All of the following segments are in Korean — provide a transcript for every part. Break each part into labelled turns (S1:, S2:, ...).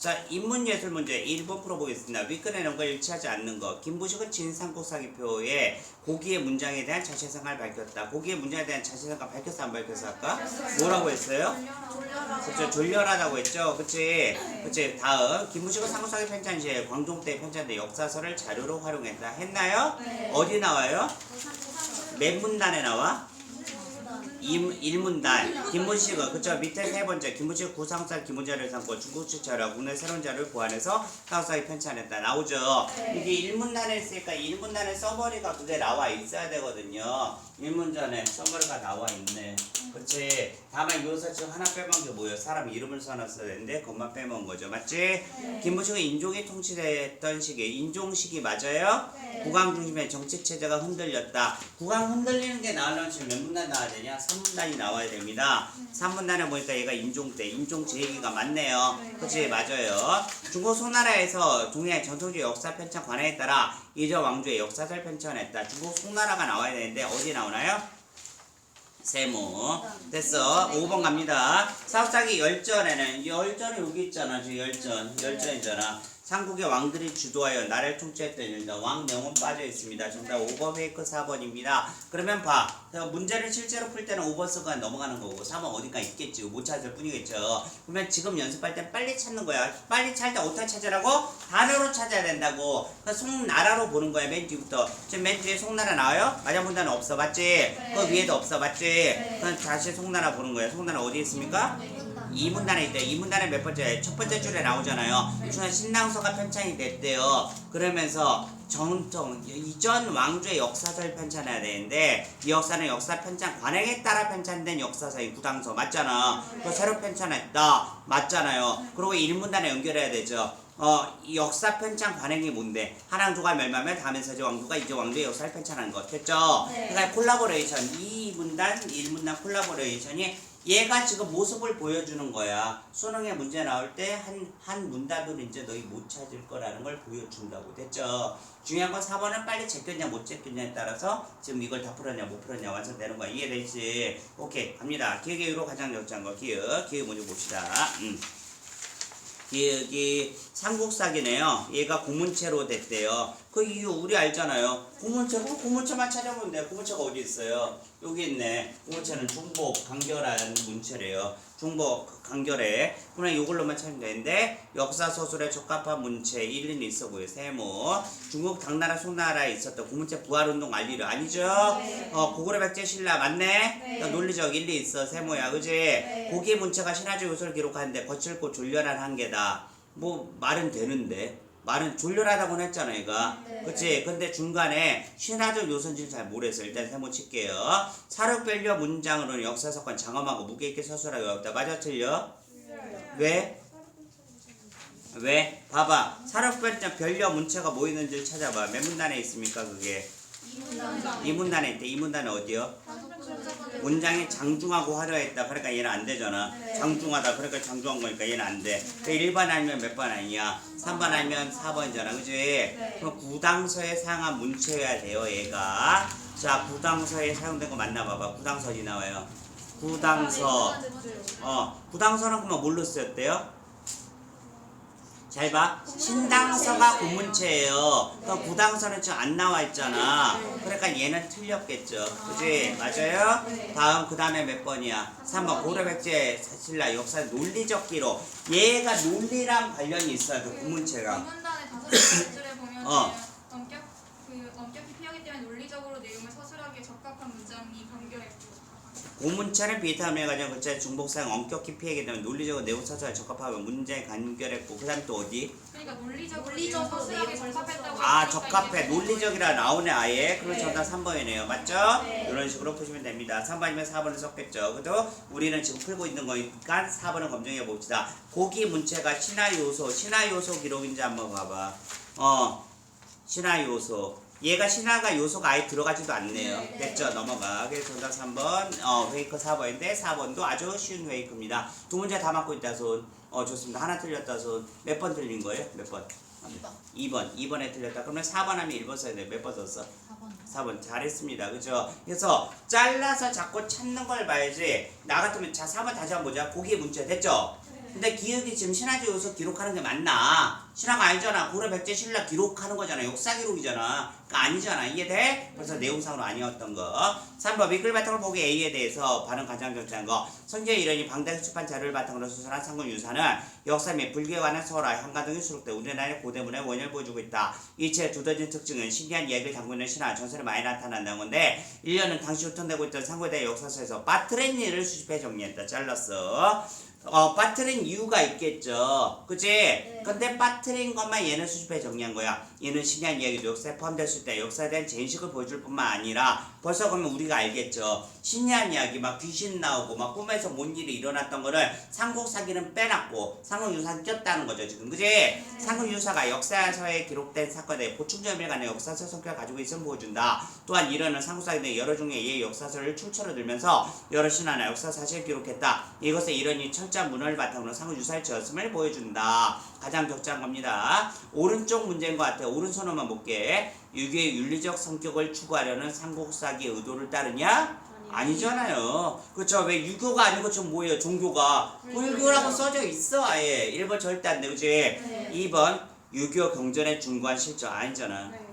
S1: 자, 인문예술 문제 1번 풀어보겠습니다. 윗글에 거 일치하지 않는 거. 김부식은 진상국사기표에 고기의 문장에 대한 자체성을 밝혔다. 고기의 문장에 대한 자체성을 밝혔어, 안 밝혔어, 아까? 뭐라고 했어요? 그쵸, 졸렬하다고 했죠? 그치? 그치, 다음. 김부식은 상국사기 편찬 시에 광종 때 편찬된 역사서를 자료로 활용했다. 했나요? 어디 나와요? 몇 문단에 나와? 임, 일문단 김문식은 그쵸 밑에 세 번째 김문식 구상사 기문자를 삼고 중국식처럼 국내 새로운 자료를 보완해서 사우사에 편찬했다. 나오죠? 이게 일문단에 있으니까 일문단에 써머리가 그게 나와 있어야 되거든요. 일문단에 써머리가 나와 있네. 그치? 다만 요사 지금 하나 빼먹은 게 뭐예요? 사람 이름을 써놨어야 되는데 그것만 빼먹은 거죠. 맞지? 김문식은 인종이 통치됐던 시기 인종시기 맞아요? 국왕 중심의 정치 체제가 흔들렸다. 국왕 흔들리는 게 나오려면 지금 몇 문단 나와야 되냐? 3문단이 나와야 됩니다. 3문단에 보니까 얘가 인종 때, 인종 제 얘기가 맞네요. 그치, 맞아요. 중국 송나라에서 중국의 전통적 역사 편찬 관행에 따라 이저 왕조의 역사를 편찬했다. 중국 송나라가 나와야 되는데 어디 나오나요? 세모. 됐어. 5번 갑니다. 사업자기 열전에는 열전이 여기 있잖아. 지금 열전. 열전이잖아. 삼국의 왕들이 주도하여 나라를 통치했던 일다 왕 명은 빠져 있습니다. 정답 5번 페이크 4번입니다. 그러면 봐. 자, 문제를 실제로 풀 때는 5번 쓰고 넘어가는 거고 4번 어딘가 있겠지. 못 찾을 뿐이겠죠. 그러면 지금 연습할 때 빨리 찾는 거야. 빨리 찾을 때 어떻게 찾으라고? 단어로 찾아야 된다고. 그러니까 송나라로 보는 거야 맨 뒤부터. 지금 맨 뒤에 송나라 나와요? 맞아 문단은 없어 맞지? 그 위에도 없어 맞지? 그럼 다시 송나라 보는 거야 송나라 어디 있습니까? 이 문단에 있대. 이 문단에 몇 번째? 첫 번째 줄에 나오잖아요. 이중에 신랑서가 편찬이 됐대요. 그러면서 정통 이전 왕조의 역사서를 편찬해야 되는데 이 역사는 역사 편찬 관행에 따라 편찬된 역사서의 구당서 맞잖아. 그 새로 편찬했다 맞잖아요. 그리고 일문단에 연결해야 되죠. 어, 이 역사 편찬 관행이 뭔데? 한왕조가 멸망하면 서지 왕조가 이제 왕조의 역사를 편찬하는 것 됐죠?
S2: 네.
S1: 그러니까 콜라보레이션 이 문단 일 문단 콜라보레이션이 얘가 지금 모습을 보여주는 거야. 수능에 문제 나올 때 한 한 문단으로 이제 너희 못 찾을 거라는 걸 보여준다고 됐죠. 중요한 건 4번은 빨리 제꼈냐 못 제꼈냐에 따라서 지금 이걸 다 풀었냐 못 풀었냐 완성되는 거야. 이해되지? 오케이 갑니다. 기억의 이유로 가장 역장한 거 기억. 기억 먼저 봅시다. 음. 기억이 삼국사기네요. 얘가 고문체로 됐대요. 그 이유 우리 알잖아요. 고문체, 그 고문체만 찾아보면 돼요. 고문체가 어디 있어요? 여기 있네. 고문체는 중복, 간결한 문체래요. 중복, 간결해. 그러면 이걸로만 찾으면 되는데 역사 소설에 적합한 문체 일리는 있어 보여. 세모. 중국 당나라 송나라에 있었던 고문체 부활운동 알리려 아니죠? 어 고구려 백제 신라 맞네?
S2: 네.
S1: 어, 논리적 일리 있어 세모야 그지? 고기 문체가 신화적 요소를 기록하는데 거칠고 졸렬한 한계다. 뭐 말은 되는데 말은 졸렬하다고는 했잖아 얘가.
S2: 네.
S1: 그치? 근데 중간에 신화적 요소인지는 잘 모르겠어 일단 세모 칠게요. 사륙별려 문장으로는 역사 사건 장엄하고 무게 있게 서술하기 어렵다. 맞아 틀려? 왜? 왜? 봐봐. 사륙별려 별려 문체가 뭐 있는지 찾아봐. 몇 문단에 있습니까 그게? 이 문단에 있대. 이 문단은 어디요? 문장이 장중하고 화려했다. 그러니까 얘는 안 되잖아.
S2: 네.
S1: 장중하다. 그러니까 장중한 거니까 얘는 안 돼. 그 1번 아니면 몇 번 아니야? 3번 아니면 4번이잖아. 그지? 그럼 구당서에 사용한 문체여야 돼요, 얘가. 자, 구당서에 사용된 거 맞나 봐봐. 구당서 어디 나와요? 구당서. 어, 구당서는 그만 뭘로 쓰였대요? 잘 봐. 신당서가 고문체예요. 그럼 구당서는 지금 안 나와 있잖아. 그러니까 얘는 틀렸겠죠. 그지? 맞아요? 다음 그 다음에 몇 번이야? 3번 고려백제 사실라 역사 논리적 기록. 얘가 논리랑 관련이 있어요. 그 고문체가.
S3: 문단의 다섯 번째 줄에 보면
S1: 어.
S3: 엄격 그 엄격히 피하기 때문에 논리적으로 내용을 서술하기에 적합한 문장이 간결했고
S1: 고문체는 비타민에 관련 글자 중복사용 엄격히 피하기 때문에 논리적으로 내용 서술에 적합하면 문제에 간결했고 그 다음 또 어디?
S3: 그러니까 논리적으로,
S2: 논리적으로
S3: 내용
S2: 내용을
S3: 적합했다고
S1: 아
S3: 했으니까
S1: 적합해
S3: 이게
S1: 논리적이라 나오네 아예 그럼
S2: 네.
S1: 정답 3번이네요 맞죠?
S2: 네.
S1: 이런 식으로 푸시면 됩니다 3번이면 4번을 썼겠죠 그죠? 우리는 지금 풀고 있는 거니까 4번을 검증해 봅시다 고기 문체가 신화 요소 신화 요소 기록인지 한번 봐봐 어 신화 요소 얘가 신화가 요소가 아예 들어가지도 않네요
S2: 네.
S1: 됐죠? 넘어가 그래서 정답 3번 어 웨이크 4번인데 4번도 아주 쉬운 웨이크입니다 두 문제 다 맞고 있다 손 어 좋습니다 하나 틀렸다 손 몇 번 틀린 거예요? 몇 번? 2번. 2번에 틀렸다. 그러면 4번 하면 1번 써야 돼. 몇 번 썼어? 4번. 잘했습니다. 그죠? 그래서 잘라서 자꾸 찾는 걸 봐야지. 나 같으면 자, 4번 다시 한번 보자. 고기 문제 됐죠? 근데 기억이 지금 신화지 요소 기록하는 게 맞나? 신화가 아니잖아. 고려 백제 신라 기록하는 거잖아. 역사 기록이잖아. 그러니까 아니잖아. 이해돼? 그래서 내용상으로 아니었던 거. 3번 미끌 바탕을 보기 A에 대해서 반응 가장 적절한 거. 성경 이론이 방대한 출판 자료를 바탕으로 수술한 상군 유사는 역사 및 불교에 관한 설화, 한가 등이 수록돼 우리나라의 고대문의 원인을 보여주고 있다. 이체 두더진 특징은 신기한 이야기를 담고 있는 신화, 전설에 많이 나타난다는 건데 1년은 당시 후통되고 있던 상고에 대해 역사서에서 빠트렌 일을 수집해 정리했다. 잘랐어. 어, 빠트린 이유가 있겠죠. 그치? 근데 빠트린 것만 얘는 수집해 정리한 거야. 얘는 신기한 이야기도 역사에 포함됐을 때 역사에 대한 제인식을 보여줄 뿐만 아니라 벌써 그러면 우리가 알겠죠. 신기한 이야기, 막 귀신 나오고, 막 꿈에서 뭔 일이 일어났던 거를 삼국사기는 빼놨고, 삼국유사는 꼈다는 거죠, 지금. 그치? 삼국유사가 역사서에 기록된 사건에 보충점을 간의 역사서 성격을 가지고 있음을 보여준다. 또한 이러는 삼국사기는 여러 종류의 예 역사서를 출처로 들면서 여러 신화나 역사 사실을 기록했다. 이것에 이런이 철저한 문헌을 바탕으로 삼국유사를 지었음을 보여준다. 가장 적절한 겁니다. 오른쪽 문제인 것 같아요. 오른손으로만 볼게. 유교의 윤리적 성격을 추구하려는 삼국사기의 의도를 따르냐? 아니잖아요. 그쵸? 왜 유교가 아니고 지금 뭐예요? 종교가. 불교라고 써져 있어, 아예. 1번 절대 안 돼, 그지?
S2: 네.
S1: 2번 유교 경전의 중관 실적 아니잖아.
S2: 네.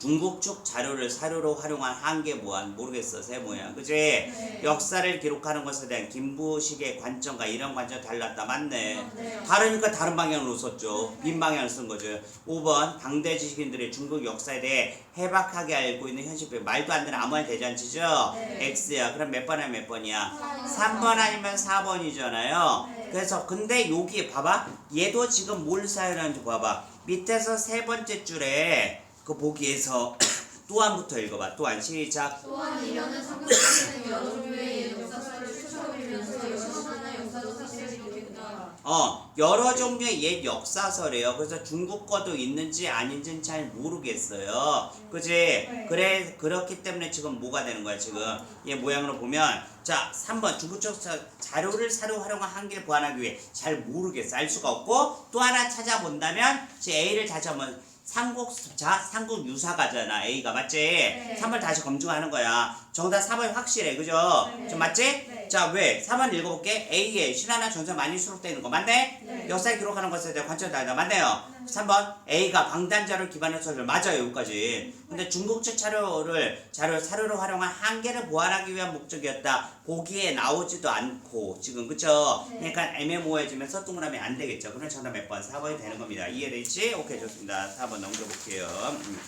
S1: 중국 측 자료를 사료로 활용한 한계 무한 모르겠어 세모야 그지
S2: 네.
S1: 역사를 기록하는 것에 대한 김부식의 관점과 이런 관점 달랐다 맞네
S2: 네.
S1: 다르니까 다른 방향으로 썼죠 빈 방향을 쓴 거죠 5번 당대 지식인들이 중국 역사에 대해 해박하게 알고 있는 현실표 말도 안 되는 아무 말 대잔치죠
S2: 네.
S1: X야 그럼 몇 번이야 몇 번이야
S2: 삼
S1: 3번 아니면 4번이잖아요.
S2: 네.
S1: 그래서 근데 여기 봐봐. 얘도 지금 뭘 사용하는지 봐봐. 밑에서 세 번째 줄에 그 보기에서 또한부터 읽어봐. 또한 시작.
S2: 또한 이면은 삼국지는 여러 종류의 역사서를 추천하면서 여신하나 역사도 사실을 기록했다.
S1: 어 여러 종류의 옛 역사서래요. 그래서 중국 거도 있는지 아닌지는 잘 모르겠어요. 그지? 그래 그렇기 때문에 지금 뭐가 되는 거야 지금 얘 모양으로 보면 자 3번 중국 쪽 자- 자료를 사료 활용한 한계를 보완하기 위해 잘 모르겠어 알 수가 없고 또 하나 찾아본다면 제 A를 다시 한번 삼국 자 삼국 유사가잖아 A가 맞지? 3번 다시 검증하는 거야. 정답 4번이 확실해 그죠?
S2: 네.
S1: 좀 맞지?
S2: 네.
S1: 자 왜? 4번 읽어볼게. A에 신화나 전설 많이 수록되어 있는 거 맞네?
S2: 네.
S1: 역사에 기록하는 것에 대한 관점이 다르다. 맞네요. 3번 A가 방단자를 기반해서 맞아요. 여기까지. 근데 중국 측 자료를 자료 사료로 활용한 한계를 보완하기 위한 목적이었다. 보기에 나오지도 않고 지금 그쵸?
S2: 네.
S1: 그러니까 애매모호해지면서 동그라미 안 되겠죠. 그럼 정답 몇 번? 4번이 되는 겁니다. 이해되지? 오케이 좋습니다. 4번 넘겨볼게요. 음.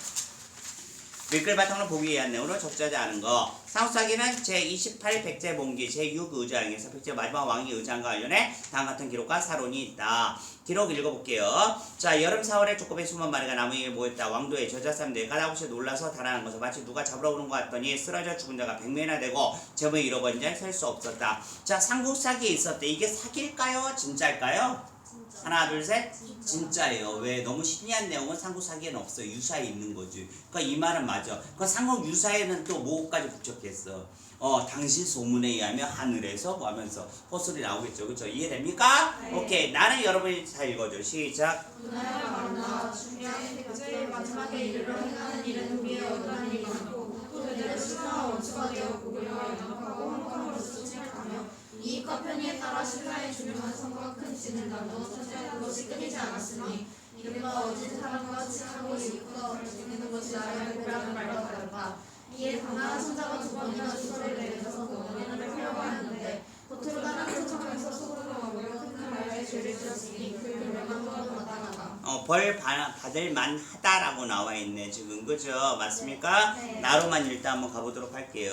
S1: 밀끌바탕으로 보기 위한 내용으로 적절하지 않은 거. 상수사기는 제28 백제 봉기 제6 의장에서 백제 마지막 왕이 의장과 관련해 다음 같은 기록과 사론이 있다. 기록 읽어볼게요. 자, 여름 4월에 조금의 수만 마리가 나무 위에 모였다. 왕도의 저자사람들이 까다없이 놀라서 달아난 것을 마치 누가 잡으러 오는 것 같더니 쓰러져 죽은 자가 100명이나 되고 제목이 잃어버린 자는 셀 수 없었다. 자, 상국사기에 있었대. 이게 사기일까요? 진짜일까요? 하나 둘 셋. 진짜예요. 왜? 너무 신기한 내용은 삼국 사기에는 없어요. 유사에 있는 거지. 그러니까 이 말은 맞아. 그 삼국 유사에는 또 뭐까지 북적했어? 어 당시 소문에 의하면 하늘에서 뭐 하면서 헛소리 나오겠죠. 그쵸? 이해됩니까?
S2: 네.
S1: 오케이. 나는 여러분이 잘 읽어줘. 시작.
S2: 이익과 편의에 나누어 차지하는 것이 끊이지 않았으니 이른바 어진 사람과 친하고 얻을 수 있는 것이 나라의 고라는 말과 다르다. 이에 가나안 손자가 두 번이나 주소를 내려서 그 원인을 풀려고 하였는데 겉으로 다른 초청에서 속으로 먹으려 큰 나라의 죄를 지었으니 그 결론은 또한 마땅하다.
S1: 어, 벌 받- 받을 만하다라고 나와 있네 지금 그죠 맞습니까
S2: 네.
S1: 나로만 일단 한번 가보도록 할게요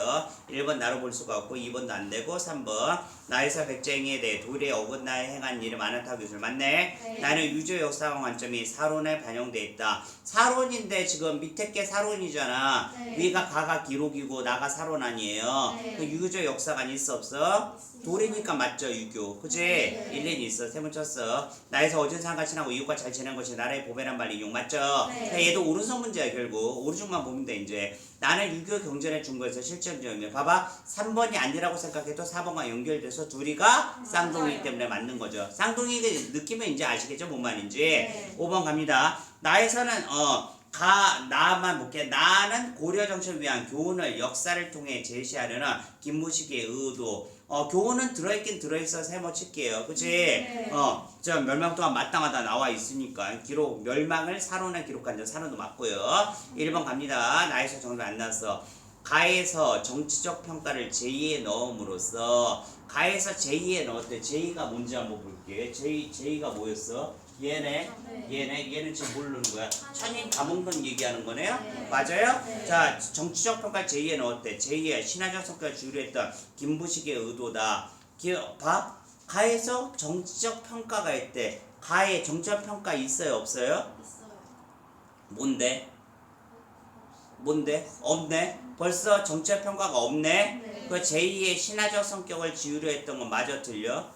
S1: 1번 나로 볼 수가 없고 2번도 안 되고 3번 나에서 백쟁이에 대해 도리에 어긋나에 행한 일이 많았다 교수 맞네
S2: 네.
S1: 나는 유저 역사관 관점이 사론에 반영돼 있다 사론인데 지금 밑에 게 사론이잖아
S2: 네.
S1: 위가 가가 기록이고 나가 사론 아니에요
S2: 네.
S1: 그 유저 역사관이 있어 없어? 도리니까 맞죠 유교 그지?
S2: 네.
S1: 일년이 있어 세문 쳤어 나에서 어진 상과 친하고 이웃과 잘 지내는 것이 나라의 보배란 말이 용 맞죠?
S2: 네.
S1: 얘도 오른손 문제야 결국. 오른쪽만 보면 돼 이제. 나는 유교 경전의 중거에서 실전적이네 봐봐. 3번이 아니라고 생각해도 4번과 연결돼서 둘이가 쌍둥이기 때문에 맞는 거죠. 쌍둥이 그 느낌은 이제 아시겠죠? 뭔 말인지.
S2: 네.
S1: 5번 갑니다. 나에서는 어 가 나만 볼게. 나는 고려 정신을 위한 교훈을 역사를 통해 제시하려는 김무식의 의도. 어 교훈은 들어있긴 들어있어 세모 칠게요. 그치?
S2: 네.
S1: 어, 저 멸망 동안 마땅하다 나와 있으니까 기록 멸망을 사론에 기록한 자 사론도 맞고요. 1번 갑니다. 나에서 정답 안 나왔어. 가에서 정치적 평가를 제2에 넣음으로써 가에서 제2에 넣었대. 제2가 뭔지 한번 볼게. 제2 제2가 뭐였어? 얘네. 얘네 얘는 지금 모르는 거야. 천인 감옥론 얘기하는 거네요.
S2: 네.
S1: 맞아요?
S2: 네.
S1: 자 정치적 평가 제2에 넣었대. 제2의 신화적 성격을 주류했던 김부식의 의도다. 기, 봐. 가에서 정치적 평가가 있대. 가에 정치적 평가 있어요, 없어요?
S2: 있어요.
S1: 뭔데? 뭔데? 없네. 벌써 정치적 평가가 없네.
S2: 네.
S1: 그 제2의 신화적 성격을 지으려 했던 건 마저 틀려.
S3: 이거는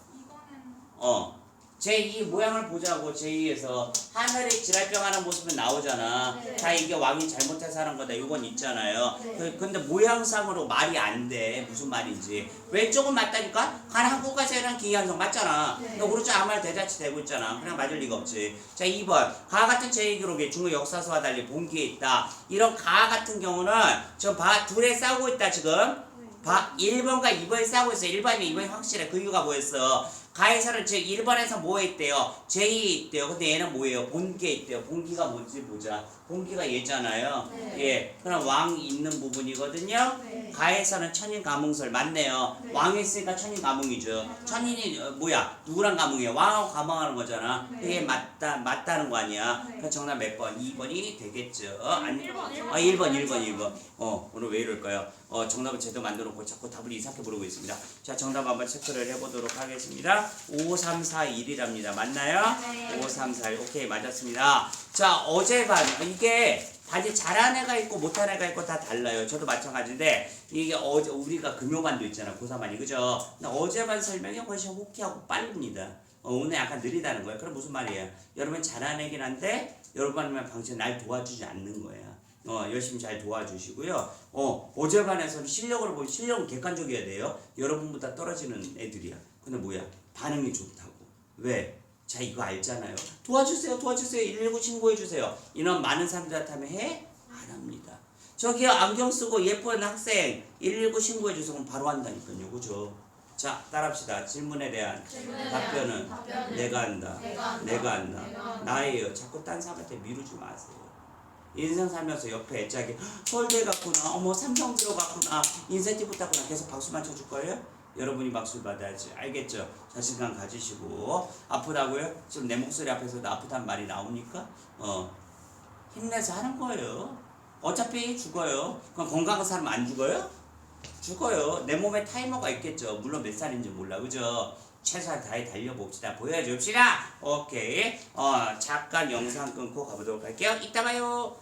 S1: 어. 제2 모양을 보자고 제2에서 하늘에 지랄병하는 모습은 나오잖아.
S2: 네.
S1: 자 이게 왕이 잘못해서 하는 거다. 이건 있잖아요.
S2: 네.
S1: 그, 근데 모양상으로 말이 안 돼. 무슨 말인지. 왼쪽은 맞다니까? 간 한국가세랑 기한성 맞잖아.
S2: 네.
S1: 너 오른쪽 아무 말 대자치 되고 있잖아. 그냥 맞을 리가 없지. 자 2번 가 같은 제2 기록이 중국 역사서와 달리 본기에 있다. 이런 가 같은 경우는 지금 봐 둘에 싸우고 있다 지금. 봐 1번과 2번이 싸우고 있어. 1번이 2번이 확실해. 그 이유가 뭐였어? 가에서는 즉 1번에서 뭐 했대요? 제2 있대요. 근데 얘는 뭐예요? 본기에 있대요. 본기가 뭔지 보자. 본기가 얘잖아요.
S2: 네.
S1: 예. 그럼 왕 있는 부분이거든요.
S2: 네.
S1: 가에서는 천인 가문설 맞네요.
S2: 네.
S1: 왕이 있으니까 천인 가문이죠. 천인이 어, 뭐야? 누구랑 가문이에요? 왕하고 가문하는 거잖아.
S2: 네.
S1: 그게 맞다 맞다는 거 아니야?
S2: 네.
S1: 그 정답 몇 번? 2번이 되겠죠. 아니,
S3: 일 번, 일 번.
S1: 아 1번 1번 1번. 어 오늘 왜 이럴까요? 어 정답을 제대로 만들어 놓고 자꾸 답을 이상하게 부르고 있습니다. 자 정답 한번 체크를 해 보도록 하겠습니다. 5341이랍니다. 맞나요?
S2: 네.
S1: 5341 오케이 맞았습니다. 자 어제반 이게 반이 잘하는 애가 있고 못하는 애가 있고 다 달라요. 저도 마찬가지인데 이게 어제 우리가 금요반도 있잖아 고사반이 그죠? 근데 어제반 설명이 훨씬 호키하고 빠릅니다. 어, 오늘 약간 느리다는 거예요. 그럼 무슨 말이에요? 여러분 잘하는 애긴 한데 여러분만 방식 날 도와주지 않는 거야. 어, 열심히 잘 도와주시고요. 어, 어제반에서는 실력을 보면 실력은 객관적이어야 돼요. 여러분보다 떨어지는 애들이야. 근데 뭐야? 반응이 좋다고. 왜? 자 이거 알잖아요. 도와주세요, 도와주세요. 119 신고해주세요. 이런 많은 사람들한테 하면 해? 안 합니다. 저기요 안경 쓰고 예쁜 학생 119 신고해주세요. 그럼 바로 한다니까요. 그죠? 자 따라합시다. 질문에 대한
S2: 질문에
S1: 답변은
S2: 답변은
S1: 내가 한다.
S2: 내가 한다.
S1: 내가 한다.
S2: 내가 한다.
S1: 나예요. 자꾸 딴 사람한테 미루지 마세요. 인생 살면서 옆에 애짝이 서울대 갔구나. 어머 삼성 들어갔구나. 인센티브 땄구나. 계속 박수만 쳐줄 거예요? 여러분이 박수를 받아야지. 알겠죠? 자신감 가지시고 아프다고요? 지금 내 목소리 앞에서도 아프단 말이 나오니까 어 힘내서 하는 거예요. 어차피 죽어요. 그럼 건강한 사람 안 죽어요? 죽어요. 내 몸에 타이머가 있겠죠. 물론 몇 살인지 몰라. 그죠? 최선을 다해 달려봅시다. 보여줍시다. 오케이. 어, 잠깐 영상 끊고 가보도록 할게요. 이따 봐요.